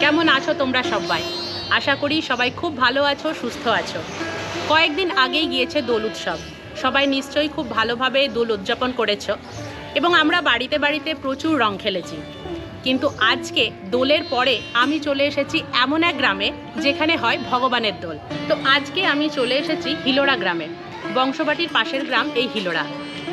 কেমন আছো তোমরা সবাই? আশা করি সবাই খুব ভালো আছো, সুস্থ আছো। কয়েকদিন আগেই গিয়েছে দোল উৎসব। সবাই নিশ্চয়ই খুব ভালোভাবে দোল উদযাপন করেছ এবং আমরা বাড়িতে বাড়িতে প্রচুর রং খেলেছি। কিন্তু আজকে দোলের পরে আমি চলে এসেছি এমন এক গ্রামে যেখানে হয় ভগবানের দোল। তো আজকে আমি চলে এসেছি হিলোড়া গ্রামে। বংশবাটির পাশের গ্রাম এই হিলোড়া।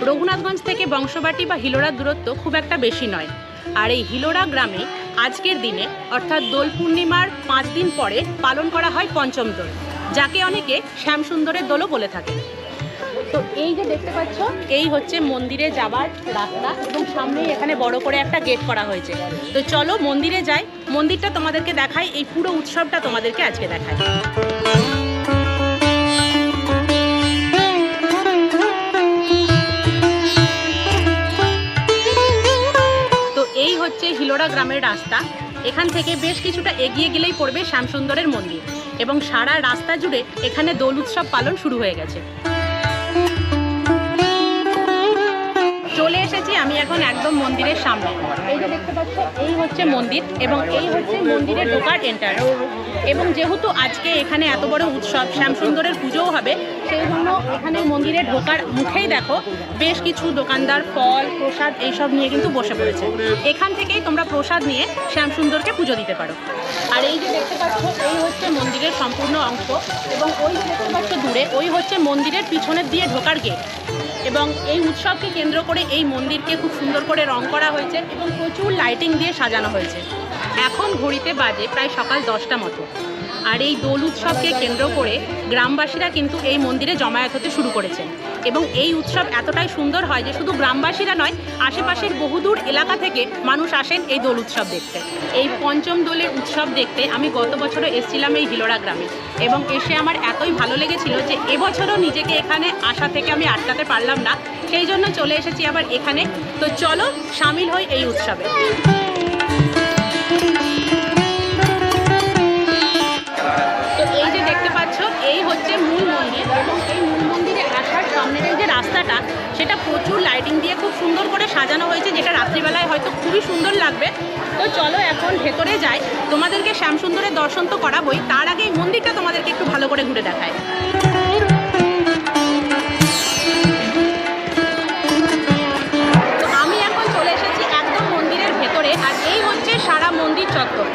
রঘুনাথগঞ্জ থেকে বংশবাটি বা হিলোড়ার দূরত্ব খুব একটা বেশি নয়। আর এই হিলোড়া গ্রামে আজকের দিনে, অর্থাৎ দোল পূর্ণিমার পাঁচ দিন পরে পালন করা হয় পঞ্চম দোল, যাকে অনেকে শ্যামসুন্দরের দোলও বলে থাকে তো এই যে দেখতে পাচ্ছ, এই হচ্ছে মন্দিরে যাবার রাস্তা এবং সামনেই এখানে বড় করে একটা গেট করা হয়েছে। তো চলো মন্দিরে যাই, মন্দিরটা তোমাদেরকে দেখাই, এই পুরো উৎসবটা তোমাদেরকে আজকে দেখাই। হিলোড়া গ্রামের রাস্তা। এখান থেকে বেশ কিছুটা এগিয়ে গেলেই পড়বে শ্যামসুন্দরের মন্দির। এবং সারা রাস্তা জুড়ে এখানে দোল উৎসব পালন শুরু হয়ে গেছে। আমি এখন একদম মন্দিরের সামনে। এই যে দেখতে পাচ্ছ, এই হচ্ছে মন্দির এবং এই হচ্ছে মন্দিরের ঢোকার এন্টার এবং যেহেতু আজকে এখানে এত বড় উৎসব, শ্যামসুন্দরের পুজোও হবে, সেই জন্য এখানে মন্দিরে ঢোকার মুখেই দেখো, বেশ কিছু দোকানদার, ফল, প্রসাদ এইসব নিয়ে কিন্তু বসে পড়েছে। এখান থেকেই তোমরা প্রসাদ নিয়ে শ্যামসুন্দরকে পুজো দিতে পারো। আর এই যে দেখতে পাচ্ছ, এই হচ্ছে মন্দিরের সম্পূর্ণ অংশ এবং ওই যে দেখতে পাচ্ছ দূরে, ওই হচ্ছে মন্দিরের পিছনের দিয়ে ঢোকার গেট এবং এই উৎসবকে কেন্দ্র করে এই মন্দিরকে খুব সুন্দর করে রং করা হয়েছে এবং প্রচুর লাইটিং দিয়ে সাজানো হয়েছে। এখন ঘড়িতে বাজে প্রায় সকাল দশটা মতো। আর এই দোল উৎসবকে কেন্দ্র করে গ্রামবাসীরা কিন্তু এই মন্দিরে জমায়েত হতে শুরু করেছেন। এবং এই উৎসব এতটাই সুন্দর হয় যে শুধু গ্রামবাসীরা নয়, আশেপাশের বহুদূর এলাকা থেকে মানুষ আসেন এই দোল উৎসব দেখতে। এই পঞ্চম দোলের উৎসব দেখতে আমি গত বছরও এসেছিলাম এই হিলোড়া গ্রামে এবং এসে আমার এতই ভালো লেগেছিল যে এবছরও নিজেকে এখানে আসা থেকে আমি আটকাতে পারলাম না। সেই জন্য চলে এসেছি আবার এখানে। তো চলো সামিল হই এই উৎসবে। রাস্তাটা সেটা প্রচুর লাইটিং দিয়ে খুব সুন্দর করে সাজানো হয়েছে যেটা রাত্রিবেলায় হয়তো খুবই সুন্দর লাগবে। তো চলো এখন ভেতরে যাই। তোমাদেরকে শ্যামসুন্দরের দর্শন তো করাবোই তার আগে এই মন্দিরটা তোমাদেরকে একটু ভালো করে ঘুরে দেখায় আমি এখন চলে এসেছি মন্দিরের ভেতরে আর এই হচ্ছে সারা মন্দির চত্বর।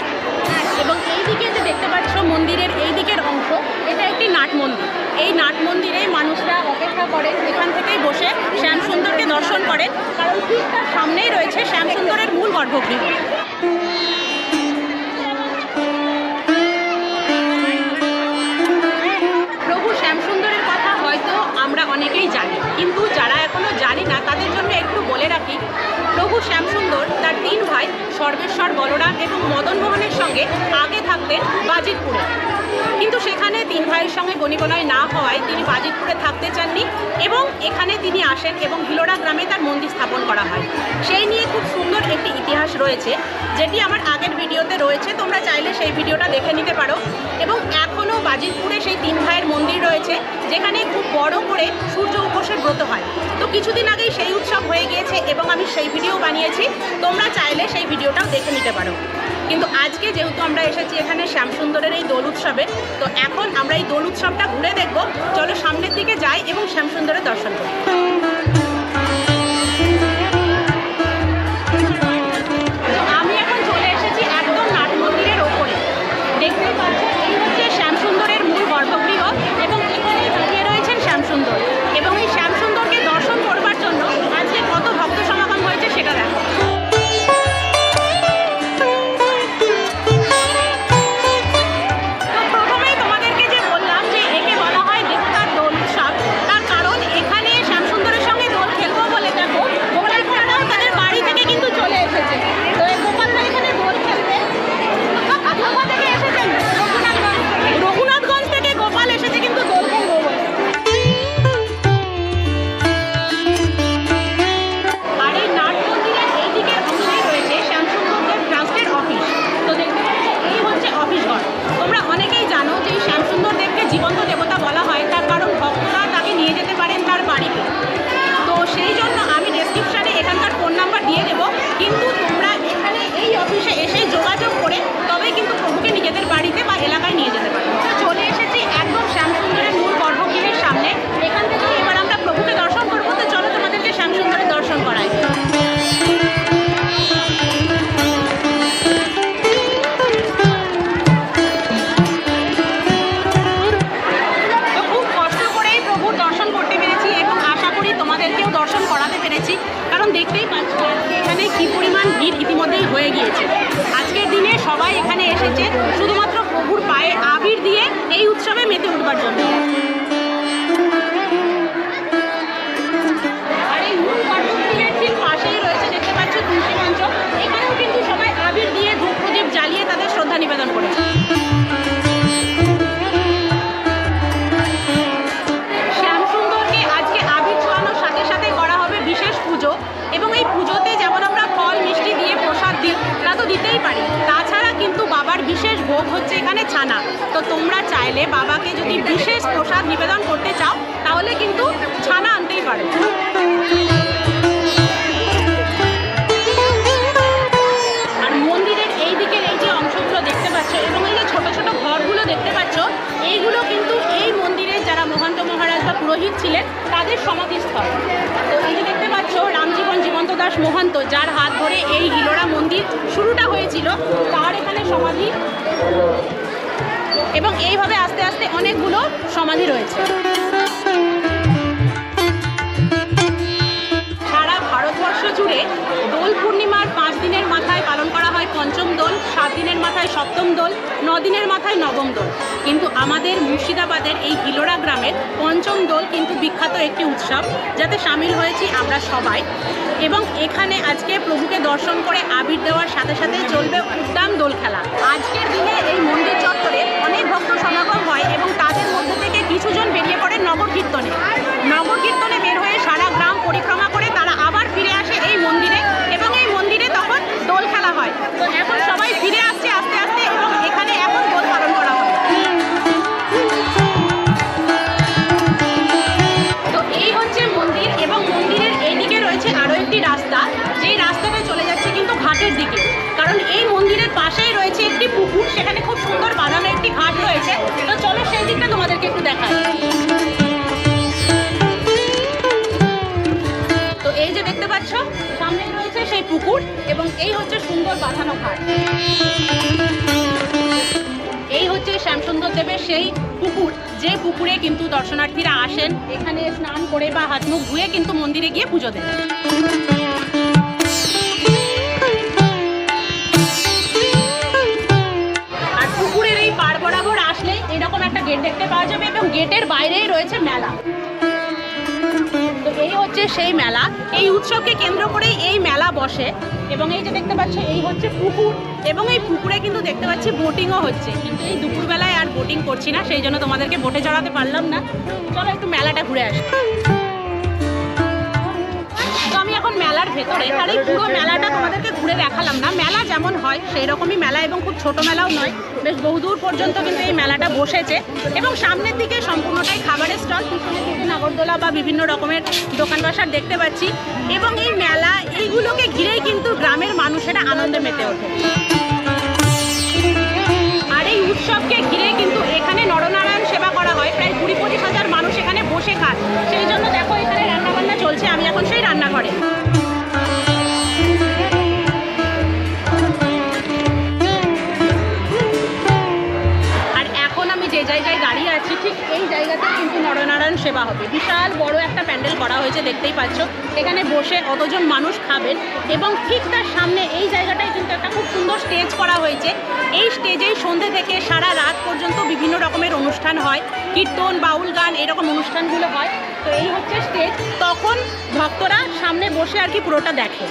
হ্যাঁ, এবং এই দিকে যে দেখতে পাচ্ছ মন্দিরের এই দিকের অংশ এটা একটি নাট মন্দির। এই নাট মন্দিরে মানুষরা অপেক্ষা করেন এখান থেকেই বসে শ্যামসুন্দরকে দর্শন করেন। কারণ ঠিক তার সামনেই রয়েছে শ্যামসুন্দরের মূল গর্ভগৃহ। প্রভু শ্যামসুন্দরের কথা হয়তো আমরা অনেকেই জানি। কিন্তু যারা এখনও জানি না, তাদের জন্য একটু বলে রাখি, প্রভু শ্যামসুন্দর তার তিন ভাই, সর্বেশ্বর, বলরাম এবং মদন মোহনের সঙ্গে আগে থাকতেন বাজিতপুরে কিন্তু সেখানে তিন ভাইয়ের সঙ্গে গণিগণায় না হওয়ায় তিনি বাজিতপুরে থাকতে চাননি এবং এখানে তিনি আসেন এবং হিলোড়া গ্রামে তার মন্দির স্থাপন করা হয়। সেই নিয়ে খুব সুন্দর একটি ইতিহাস রয়েছে, যেটি আমার আগের ভিডিওতে রয়েছে। তোমরা চাইলে সেই ভিডিওটা দেখে নিতে পারো। এবং এখনও বাজিতপুরে সেই তিন ভাইয়ের মন্দির রয়েছে, যেখানে খুব বড় করে সূর্য উপোসের ব্রত হয়। তো কিছুদিন আগেই সেই উৎসব হয়ে গিয়েছে এবং আমি সেই ভিডিও বানিয়েছি। তোমরা চাইলে সেই ভিডিওটাও দেখে নিতে পারো। কিন্তু আজকে যেহেতু আমরা এসেছি এখানে শ্যামসুন্দরের এই দোল উৎসবে, তো এখন আমরা এই দোল উৎসবটা ঘুরে দেখব। চলো সামনের দিকে যাই এবং শ্যামসুন্দরের দর্শন করি। এখানে কি পরিমাণ ভিড় ইতিমধ্যেই হয়ে গিয়েছে। আজকের দিনে সবাই এখানে এসেছে, শুধুমাত্র প্রভুর পায়ে আবির দিয়ে এই উৎসবে মেতে উঠবার জন্য। শ্যামসুন্দরকে আজকে আবির ছোয়ানোর সাথে সাথে করা হবে বিশেষ পুজো। এবং এই পুজো দিতেই পারি। তাছাড়া কিন্তু বাবার বিশেষ ভোগ হচ্ছে এখানে ছানা। তো তোমরা চাইলে বাবাকে যদি বিশেষ প্রসাদ নিবেদন করতে চাও, তাহলে কিন্তু ছানা আনতেই পারো। আর মন্দিরের এই দিকের এই যে অংশগুলো দেখতে এবং এই যে ছোট ছোট ঘরগুলো দেখতে এইগুলো কিন্তু এই মন্দিরের যারা পুরোহিত ছিলেন, তাদের সমাধিস্থল। তো এই যে দেখতে পাচ্ছ, রামজীবন জীবন মহান্ত, যার হাত ধরে এই হিলোড়া মন্দির শুরুটা হয়েছিল, তার এখানে সমাধি। এবং এইভাবে আস্তে আস্তে অনেকগুলো সমাধি রয়েছে। সারা ভারতবর্ষ জুড়ে দোল পূর্ণিমার পাঁচ দিনের মাথায় পালন করা হয় পঞ্চম সাত দিনের মাথায় সপ্তম দোল, ন দিনের মাথায় নবম দোল। কিন্তু আমাদের মুর্শিদাবাদের এই হিলোড়া গ্রামের পঞ্চম দোল কিন্তু বিখ্যাত একটি উৎসব, যাতে সামিল হয়েছি আমরা সবাই। এবং এখানে আজকে প্রভুকে দর্শন করে আবির দেওয়ার সাথে সাথে চলবে উদ্যান দোল খেলা। আজকের দিনে এই মন্দির চত্বরে অনেক ভক্ত সমাগম হয় এবং তাদের মধ্যে থেকে কিছুজন বেরিয়ে পড়ে নগর কীর্তনে নগর কীর্তনে বের হয়ে সারা দেখাই তো এই যে দেখতে পাচ্ছ, সামনে রয়েছে সেই পুকুর এবং এই হচ্ছে সুন্দর বাঁধানো ঘাট। এই হচ্ছে শ্যামসুন্দর দেবের সেই পুকুর, যে পুকুরে কিন্তু দর্শনার্থীরা আসেন। এখানে স্নান করে বা হাত মুখ ধুয়ে কিন্তু মন্দিরে গিয়ে পুজো দেন। গেটের বাইরেই রয়েছে মেলা। এই হচ্ছে সেই মেলা। এই উৎসবকে কেন্দ্র করেই এই মেলা বসে। এবং এই যে দেখতে পাচ্ছ, এই হচ্ছে পুকুর। এবং এই পুকুরে কিন্তু দেখতে পাচ্ছি বোটিংও হচ্ছে। কিন্তু এই দুপুরবেলায় আর বোটিং করছি না, সেই জন্য তোমাদেরকে বোটে চড়াতে পারলাম না। চলো একটু মেলাটা ঘুরে আসি। ভেতরে। আর এই পুরো মেলাটা তোমাদেরকে ঘুরে দেখালাম না। মেলা যেমন হয় সেই রকমই মেলা এবং খুব ছোট মেলাও নয়। বেশ বহুদূর পর্যন্ত কিন্তু এই মেলাটা বসেছে। এবং সামনের দিকে সম্পূর্ণটাই খাবারের স্টল। পিছনের দিকে নাগরদোলা বা বিভিন্ন রকমের দোকান বাসার দেখতে পাচ্ছি। এবং এই মেলা, এইগুলোকে ঘিরেই কিন্তু গ্রামের মানুষেরা আনন্দে মেতে ওঠে। আর এই উৎসবকে ঘিরে কিন্তু এখানে নরনারায়ণ সেবা করা হয়। প্রায় কুড়ি পঁচিশ হাজার মানুষ এখানে বসে খায়। সেই জন্য সেবা হবে। বিশাল বড় একটা প্যান্ডেল করা হয়েছে, দেখতেই পাচ্ছ। এখানে বসে অতজন মানুষ খাবেন এবং ঠিক তার সামনে এই জায়গাটায় কিন্তু একটা খুব সুন্দর স্টেজ করা হয়েছে। এই স্টেজেই সন্ধে থেকে সারা রাত পর্যন্ত বিভিন্ন রকমের অনুষ্ঠান হয়। কীর্তন, বাউল গান, এরকম অনুষ্ঠানগুলো হয়। তো এই হচ্ছে স্টেজ। তখন ভক্তরা সামনে বসে আর কি পুরোটা দেখে।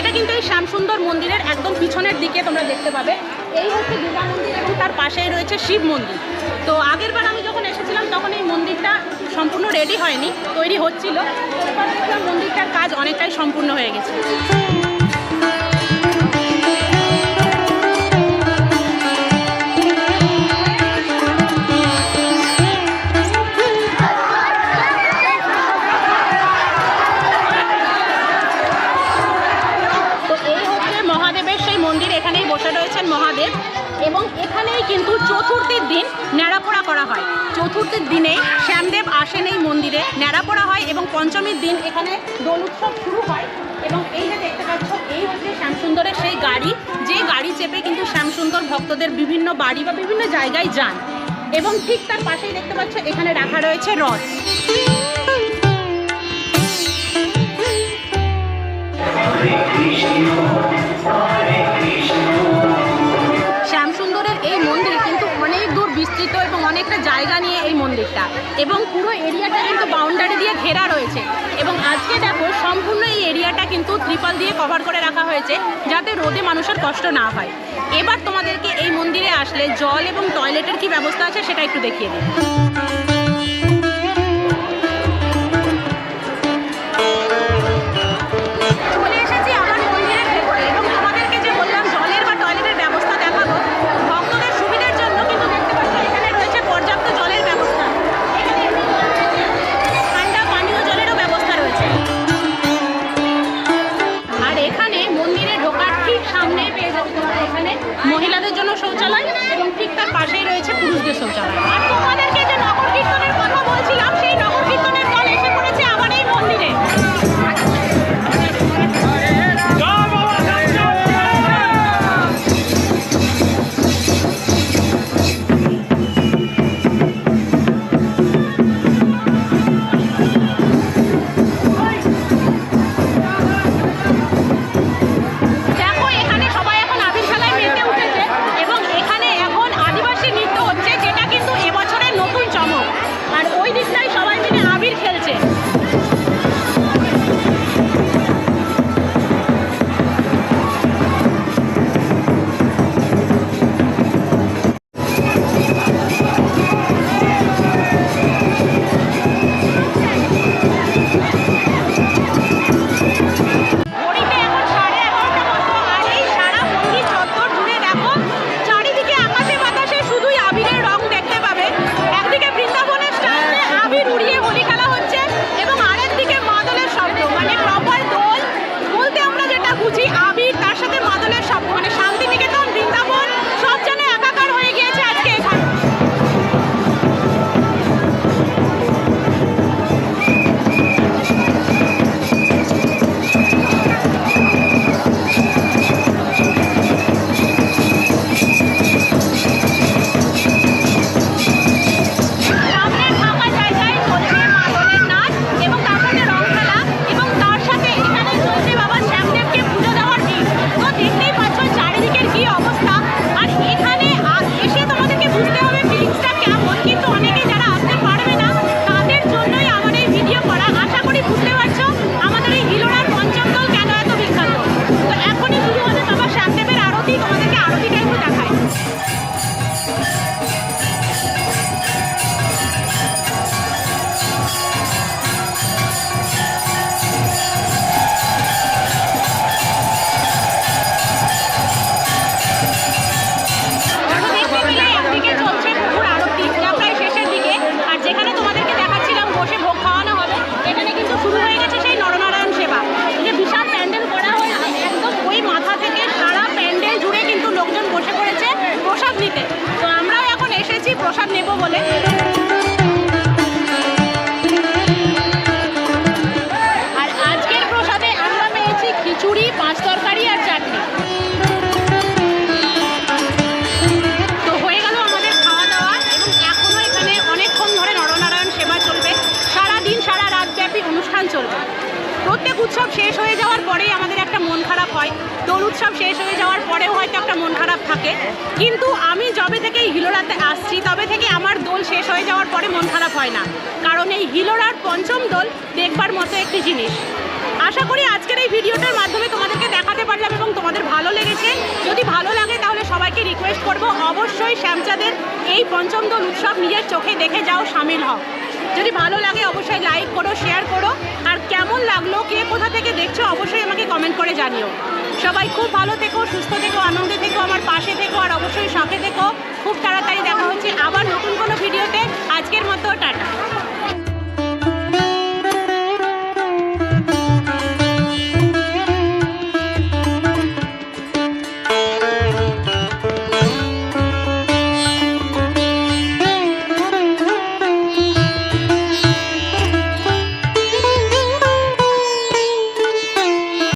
যেটা কিন্তু এই শ্যামসুন্দর মন্দিরের একদম পিছনের দিকে তোমরা দেখতে পাবে। এই হচ্ছে দুর্গা মন্দির এবং তার পাশেই রয়েছে শিব মন্দির। তো আগের বার আমি যখন এসেছিলাম, তখন এই মন্দিরটা সম্পূর্ণ রেডি হয়নি, তৈরি হচ্ছিল। মন্দিরটার কাজ অনেকটাই সম্পূর্ণ হয়ে গেছে। ভক্তদের বিভিন্ন বাড়ি বা বিভিন্ন জায়গায় যান। এবং ঠিক তার পাশেই দেখতে পাচ্ছ, এখানে রাখা রয়েছে রথ। শ্যামসুন্দরের এই মন্দির কিন্তু অনেক দূর বিস্তৃত এবং অনেকটা জায়গা নিয়ে এই মন্দিরটা। এবং পুরো এরিয়াটা কিন্তু বাউন্ডারি দিয়ে ঘেরা রয়েছে। এবং আজকে দেখো, সম্পূর্ণ এই এরিয়াটা কিন্তু ত্রিপাল দিয়ে কভার করে রাখা হয়েছে, যাতে রোদে মানুষের কষ্ট না হয়। এবার আসলে জল এবং টয়লেটের কি ব্যবস্থা আছে সেটা একটু দেখিয়ে দিই মহিলাদের জন্য শৌচালয় এবং ঠিক তার পাশেই রয়েছে পুরুষদের শৌচালয়। শেষ হয়ে যাওয়ার পরেই আমাদের একটা মন খারাপ হয়। দোল উৎসব শেষ হয়ে যাওয়ার পরেও হয়তো একটা মন খারাপ থাকে। কিন্তু আমি যবে থেকে এই হিলোরাতে আসছি, তবে থেকে আমার দোল শেষ হয়ে যাওয়ার পরে মন খারাপ হয় না। কারণ এই হিলোরার পঞ্চম দোল দেখবার মতো একটি জিনিস। আশা করি আজকের এই ভিডিওটার মাধ্যমে তোমাদেরকে দেখাতে পারলাম এবং তোমাদের ভালো লেগেছে। যদি ভালো লাগে তাহলে সবাইকে রিকোয়েস্ট করব, অবশ্যই শ্যামচাঁদের এই পঞ্চম দোল উৎসব নিজের চোখে দেখে যাও, সামিল হও। যদি ভালো লাগে অবশ্যই লাইক করো শেয়ার করো। আর কেমন লাগল, কে কোথা থেকে দেখছ, অবশ্যই আমাকে কমেন্ট করে জানিও। সবাই খুব ভালো থেকো, সুস্থ থেকো, আনন্দে থেকো, আমার পাশে থেকো, আর অবশ্যই সাথে থেকো। খুব তাড়াতাড়ি দেখা হচ্ছে আবার নতুন কোনো ভিডিওতে আজকের মতো, টাটা।